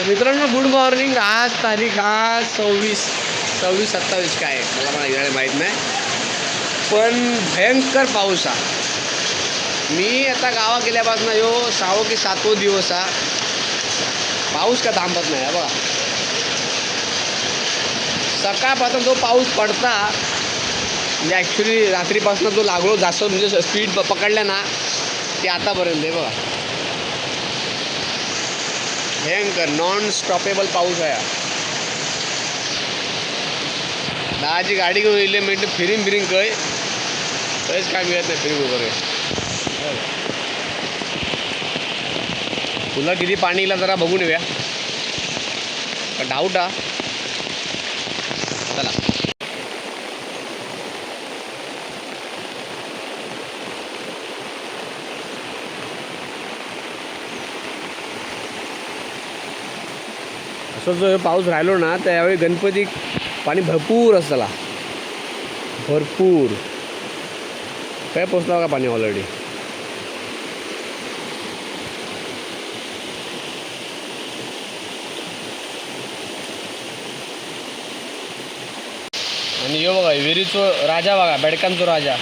तर मित्रांनो good morning आज तारीख आज सव्वीस सव्वीस सत्तावीस काय आहे, मला पण माहीत नाही. पण भयंकर पाऊस हा मी आता गावा गेल्यापासून यो सहावं की सातवं दिवस हा पाऊस का थांबत नाही बघा. सकाळपासून जो पाऊस पडता म्हणजे ॲक्च्युली रात्रीपासून जो लागलो जास्त म्हणजे स्पीड पकडल्या ना ते आतापर्यंत आहे बघा. भयंकर नॉन स्टॉपेबल पाऊस आहे दहाची गाडी घेऊन येईल म्हणजे फिरिंग फिरिंग कय काहीच काय मिळत नाही फिरिंग वगैरे तुला किती पाणी येईल जरा बघून येऊया. डाऊट हा. चला. असं जो पाऊस राहिलो ना त्यावेळी गणपती पाणी भरपूर असताला भरपूर. काय पोचला का पाणी ऑलरेडी आणि यो बघा विहिरीचो राजा बघा बेडकांचो राजा.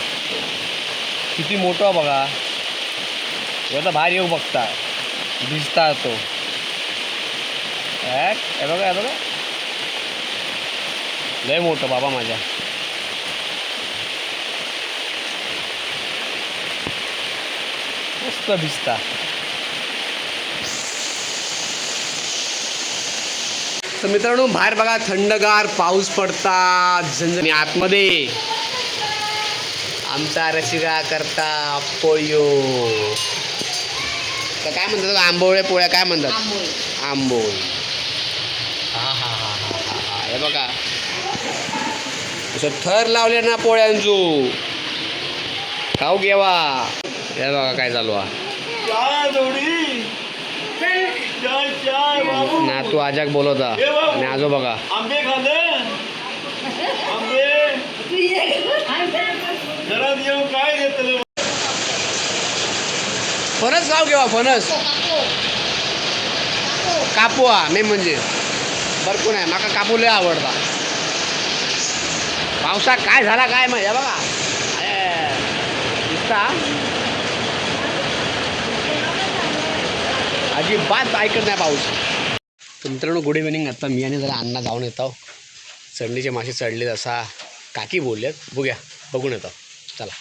किती मोठा बघा. ह्यो भारी बाहेर येऊ बघता. भिजता तो. ॲक, हे बघा हे बघा. लय मोठं बाबा माझ्या. मस्त भिजता. तर मित्रांनो बाहेर बघा थंडगार पाऊस पडतात झंझण आतमध्ये. आमचा रसिका करता पोळयो. तर काय म्हणतात आंबोळ्या पोळ्या काय म्हणतात? आंबोळ. हे बघा. असं थर लावले ना पोळ्यांचो खाऊ घेवा. हे बघा काय चालू ना तू आजाक बोलवता आणि आजो बघा. फणस खाऊ घेवा फणस. कापूआ नाही म्हणजे. बरकून आहे. माका कापू लय आवडता. पावसात काय झाला काय माहिती? बघा. अरे, दिसता अजिबात ऐकत नाही पाऊस. मित्रांनो गुड इव्हिनिंग आता मी आणि जरा अण्णा जाऊन येतो चढणीचे मासे चढले असा काकी बोलल्यात बघूया बघून येतो. चला.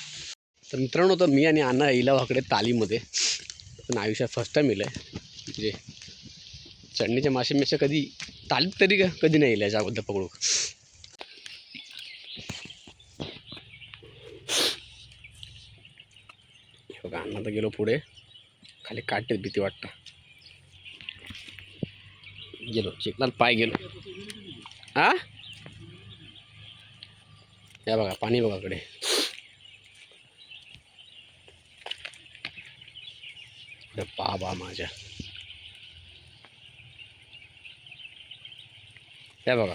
तर मित्रांनो तर मी आणि अण्णा इलावाकडे तालीमध्ये. पण आयुष्यात फर्स्ट टाईम येलं आहे म्हणजे चढणीच्या मासेमेक्षा कधी तालीत तरी का? कधी नाही येईल याच्याबद्दल पकडू बघा अण्णा तर गेलो पुढे. खाली काटेत भीती वाटतं. गेलो चिखलात पाय गेलो. हा या बघा पाणी बघा कडे बा बाबा माझ्या. हे बघा.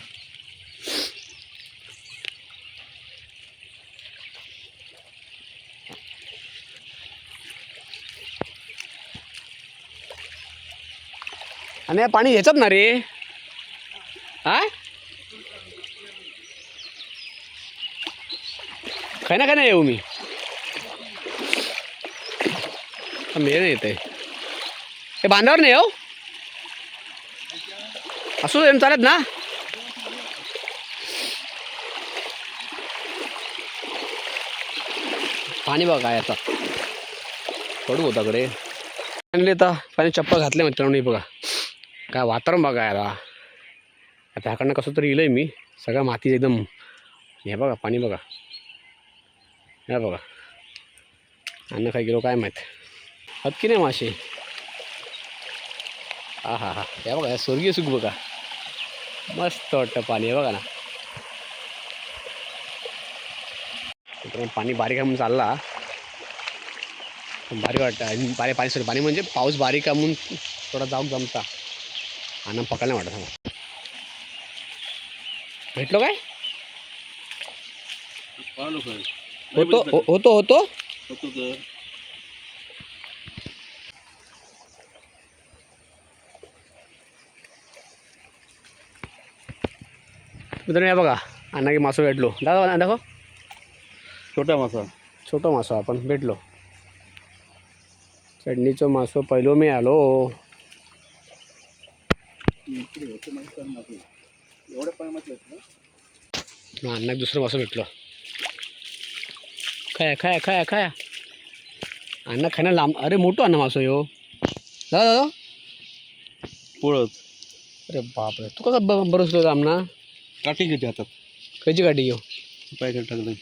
आणि पाणी ह्याच्यात ना रे? हा काय ना काय नाही येऊ मी. मेळ नाही येते हे बांधावर नाही येऊ? असू चालत ना. पाणी बघा काय आता पडू होता कडे आणले आता पाणी चप्पल घातले मित्रांनो बघा. काय वातावरण बघा याला. आता ह्याकडनं कसं तरी येलं मी. सगळ्या माती एकदम हे बघा पाणी बघा. हे बघा. अन्न काय गेलो काय माहीत. हत की नाही मासे हा हा हा हे बघा स्वर्गीय सुख बघा. मस्त वाटतं पाणी बघा ना. मित्रांनो, पाणी बारीक आहे म्हणून चालला. भारी वाटतं. आणि पाणी पाणी सॉरी पाणी म्हणजे पाऊस बारीक आहे म्हणून थोडा जाऊन जमता. आनंद पकडला वाटत भेटलो काय? होतो. हो- होतो होतो. होतो तर. मित्रांनो या बघा. अण्णा की मासो भेटलो. दादा दाखव. छोटा मासा. छोटो मासो आपण भेटलो. चढणीचो मासो पहिलो मी आलो. अण्णा दुसरं मासं भेटलं. खाया खाया खाया खाया. अण्णा खायला लांब अरे मोठं अण्णा मासो यो दादा पळत. अरे बापरे तू कसा बरसलो आमना काठी घेते हातात. खयची गाडी यो पाय टाकलं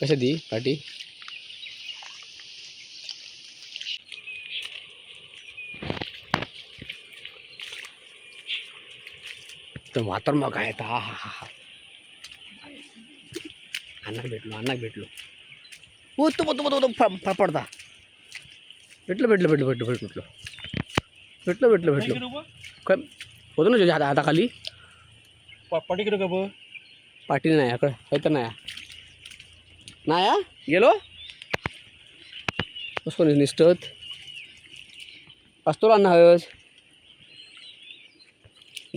कशा दी? पाटी? तर वातर मग आहे हा हा हा हा. अन्ना भेटलो अन्ना भेटलो. हो तो तो तो पडता भेटलं भेटलं भेटलं भेटलं भेट भेटलो. भेटलं भेटलं भेटलो. काय? होतं ना तुझ्या हाता हाताखाली? पाठी किलो पाठी नाही आकडे तर नाही. नाही हा? गेलो? कसं निष्ठत असतो अण्णा हयच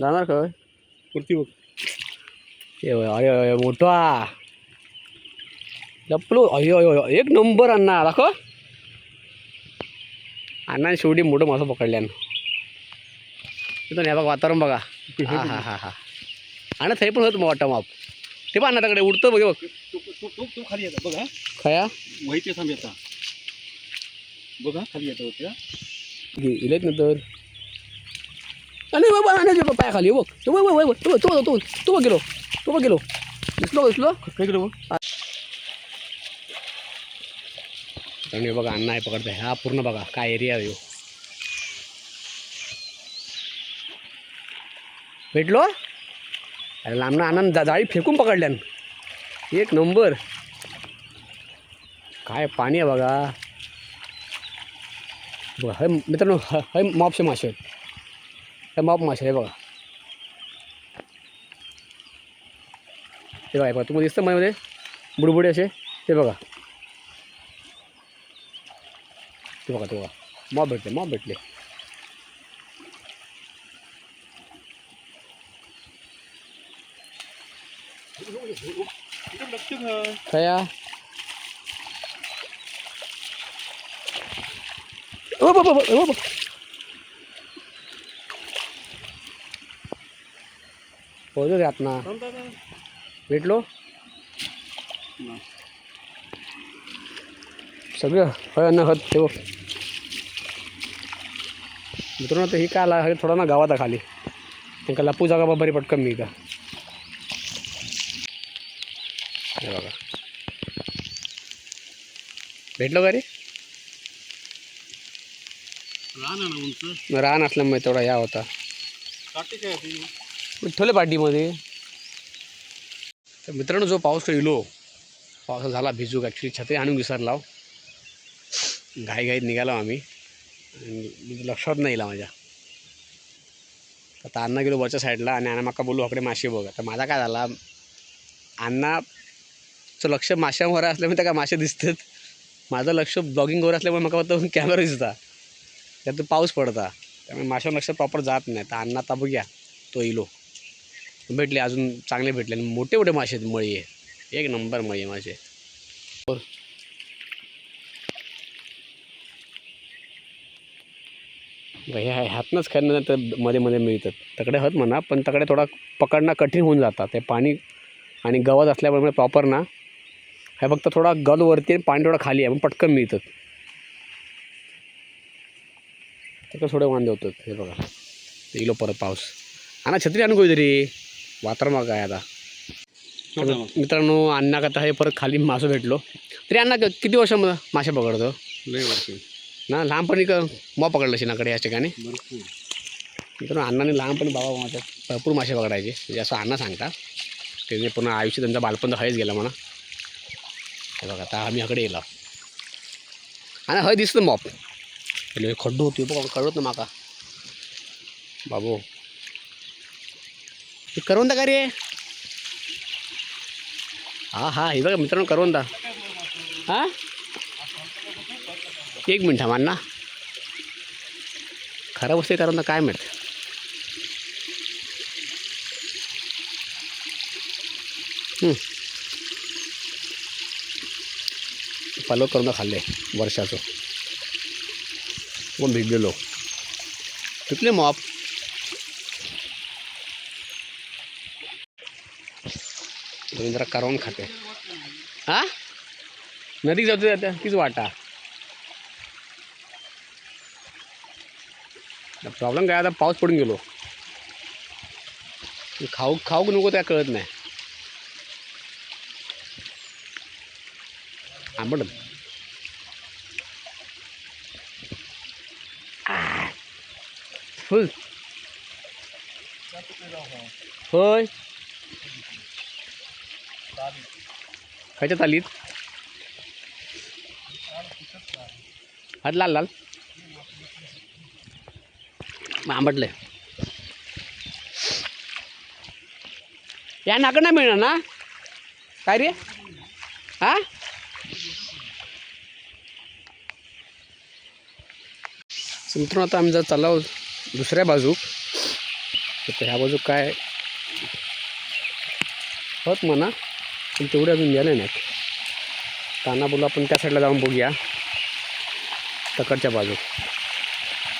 जाणार वरती बघ. ए अरे अरे मोठा. लपलो. अयो अयो अयो. एक नंबर अण्णा दाखव. अण्णा शेवटी मोठं मासं पकडल्यानं तिथून हे बघा वातावरण बघा. हा हा हा हा आणि थंय पण होतं मग वाटतं माप. ते पण अण्णाकडे उडतं बघ बघ. तू तू तू तू खाली येता बघा. खया? माहिती थांब येता. बघा खाली येता होत्या इलेत ना तर अरे बाबा आणा पाया खाली? बघ. तो बघ बघ तो तो तो बघ, तो बघ गेलो. तो बघ गेलो. दिसलो दिसलो? काय बघ. आणि बघा अण्णा आहे पकडताय. हा पूर्ण बघा काय एरिया आहे. भेटलो? अरे लांबना आनंद जाळी फेकून पकडल्यान. एक नंबर. काय पाणी आहे बघा. बघा हे मित्रांनो हे मापशे मासे. आहेत हे माप मासे आहे बघा. ते बघा हे बघा तुम्हाला दिसतं मध्ये बुडबुडे असे. ते बघा. ते बघा ते बघा. मॉप भेटले मॉप भेटले. Kaya... Oh, oh, oh, oh, oh. सगळं हळ न हत ठेव मित्रांनो तर ही काय आला थोडा ना गावात खाली त्यांना लपू जागा बरी पटकन मी का भेटलो का रे रान असल्यामुळे तेवढा या होता. विठ्ठले पार्टीमध्ये. तर मित्रांनो जो पाऊस येलो पाऊस झाला भिजूक ॲक्च्युली छत्री आणून विसरला घाईघाईत निघालो आम्ही. आणि मी लक्षात नाही माझ्या. आता अण्णा गेलो वरच्या साईडला आणि अण्णा माका बोलू अकडे मासे बघ. तर माझा काय झाला अण्णाचं लक्ष माशांवर असल्यामुळे त्या काय मासे दिसतात. माझं लक्ष ब्लॉगिंगवर असल्यामुळे मला फक्त कॅमेरा दिसता. त्यात पाऊस पडता. त्यामुळे माशावर लक्ष प्रॉपर जात नाही. तर अण्णा आता बघूया तो इलो. भेटले अजून चांगले भेटले. आणि मोठे मोठे मासे आहेत मळी आहे एक नंबर मळी आहे माझे हे ह्यातनंच खायला तर मध्ये मध्ये मिळतात. तकडे हत म्हणा पण तकडे थोडा पकडणं कठीण होऊन जातात. ते पाणी आणि गवत असल्यामुळे प्रॉपर ना. हे फक्त थोडा गल वरती आणि पाणी थोडा खाली आहे मग पटकन मिळतात तिकडे थोडे वांदे होतात हे बघा. इलो परत पाऊस. आणा छत्री आणू तरी वातावरण काय आता. मित्रांनो अण्णा आता हे परत खाली मासं भेटलो. तरी अण्णा किती वर्ष मासे पकडतो? ना लहानपणी क मग पकडलं शिनाकडे या ठिकाणी. मित्रांनो अण्णाने लहानपणी बाबा माझ्या भरपूर मासे पकडायचे. म्हणजे असं अण्णा सांगता त्याने पूर्ण आयुष्य त्यांचा बालपण तर हयच गेला म्हणा. हे बघा आता आम्ही हकडे येलो. आणि हय दिसतं मॉप पहिले खड्डू होती बघा कळत ना माका. बाबू. हे करवंदा का रे? हा हा हे बघा मित्रांनो करवंदा. हा? एक मिनिट हा ना खराब असते करवंदा काय मिळतं पलव करून खाल्ले वर्षाचं. मग भिजलेलो पिकले मॉप. जरा करवून खाते. हा? नदी जातो आता तीच वाटा. प्रॉब्लेम काय आता पाऊस पडून गेलो. खाऊ खाऊ नको त्या कळत नाही. आंबट फुल होय खायच्या तालीत हात लाल लाल मग आंबटले या नाकं नाही मिळणार ना काय रे हा So मित्रांनो आता आम्ही जर चाललो दुसऱ्या बाजूक तर ह्या बाजूक काय होत म्हणा पण तेवढे अजून गेले नाहीत. काना आपण त्या साईडला जाऊन बघूया तकडच्या बाजू.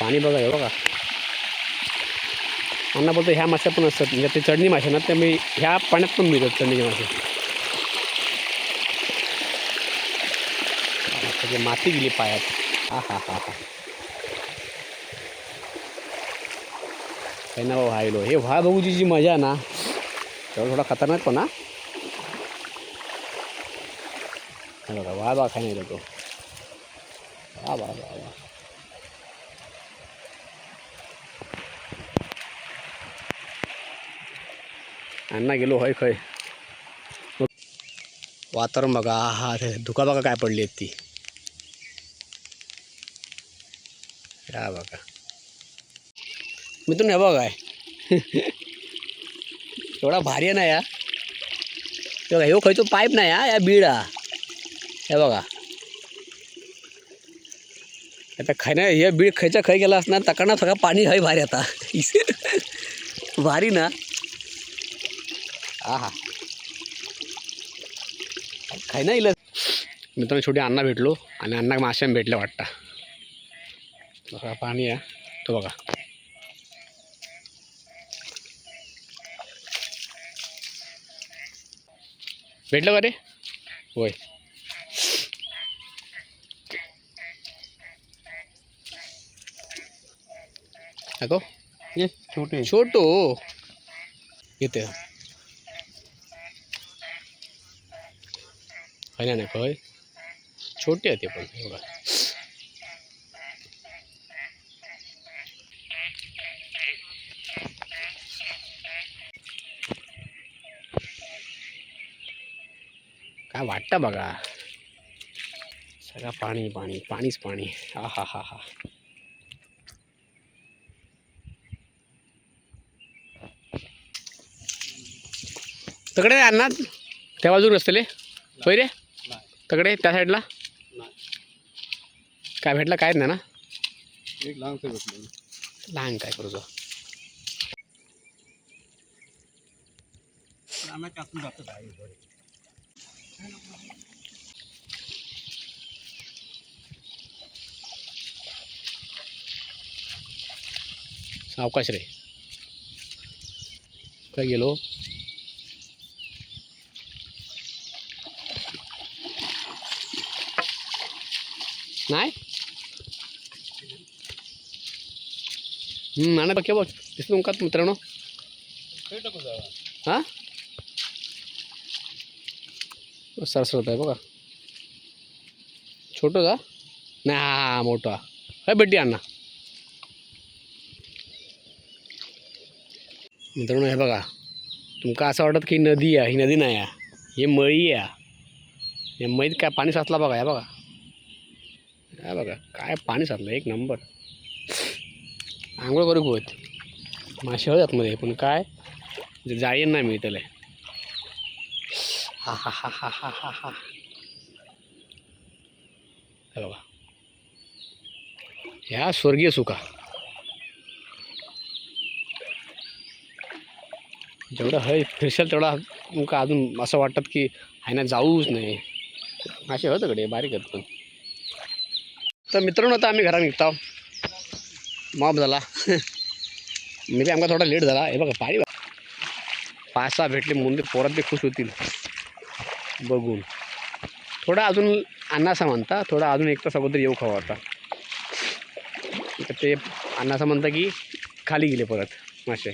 पाणी बघा हे बघा. अण्णा बोलतो ह्या माश्या पण असतात म्हणजे ते चढणी मासे ना त्यामुळे ह्या पाण्यात पण मिळतात चढणीचे मासे माती गेली पायात. हा हा हा हा. काही ना व्हायलो. हे व्हा बघूची जी मजा ना तेवढा थोडा खतरनाक पण ना बघा वा बा खाय नाही तो. वा वा वा वा अण्णा गेलो होय खय वातावरण बघा हा धुका बघा काय पडली आहेत ती. या बघा. मिथून हे बघा. काय एवढा भारी आहे ना या. हे बघा ह्यो खयचो पाईप नाही हा या बीड. हा हे बघा. आता खायना हे बीड खयच्या खय गेला असणार तकडनं सगळं पाणी हय भारी आता. भारी ना. हा हा खाय ना इलं मित्रांनो छोटी अण्णा भेटलो आणि अण्णा माश्याम भेटल्या वाटतं. बघा पाणी आहे. तो बघा. भेटलं का रे होय अगो ये छोटे छोटो येते है नाही होय छोटे आहे ते पण वाटतं बघा. सगळं पाणी पाणी पाणीच पाणी. हा हा हा हा तकडे अण्णा? त्या बाजूक रस्तेले होय रे? तकडे? त्या साईडला? काय भेटलं? काय नाही ना? लहानसं भेटलं. लहान काय करू टाकून जातो बाहेर सावकाश रे काय गेलो नाही नाना बघ बघ दिसलो का मित्रांनो सरसरत आहे बघा. छोटं का? नाही हा हा मोठा. काय बड्डी अण्णा मित्रांनो हे बघा. तुमका असं वाटत की नदी आहे ही नदी नाही आहे. हे मळी आहे. या मळीत काय पाणी साचला बघा या बघा. या बघा काय पाणी साचलं एक नंबर. आंघोळ करू होत? मासे होत आतमध्ये पण काय? जाळी नाही मिळतलं आहे हा हा हा हा हा हा हा बघा ह्या स्वर्गीय सुखा जेवढं हय फिरशाल तेवढा तुमका अजून असं वाटतात की आहे जाऊच नाही. असे होतं कडे बारीक आहेत पण. तर मित्रांनो आता आम्ही घरा निघतो. माफ झाला. मी बी आमका थोडा लेट झाला. हे बघा पाणी पाच सहा भेटले म्हणून ते पोरात ते खुश होतील. बघून. थोडा अजून अन्नासा म्हणता थोडा अजून एक तास अगोदर येऊ खावा आता. तर ते अन्नासा म्हणता की खाली गेले परत मासे.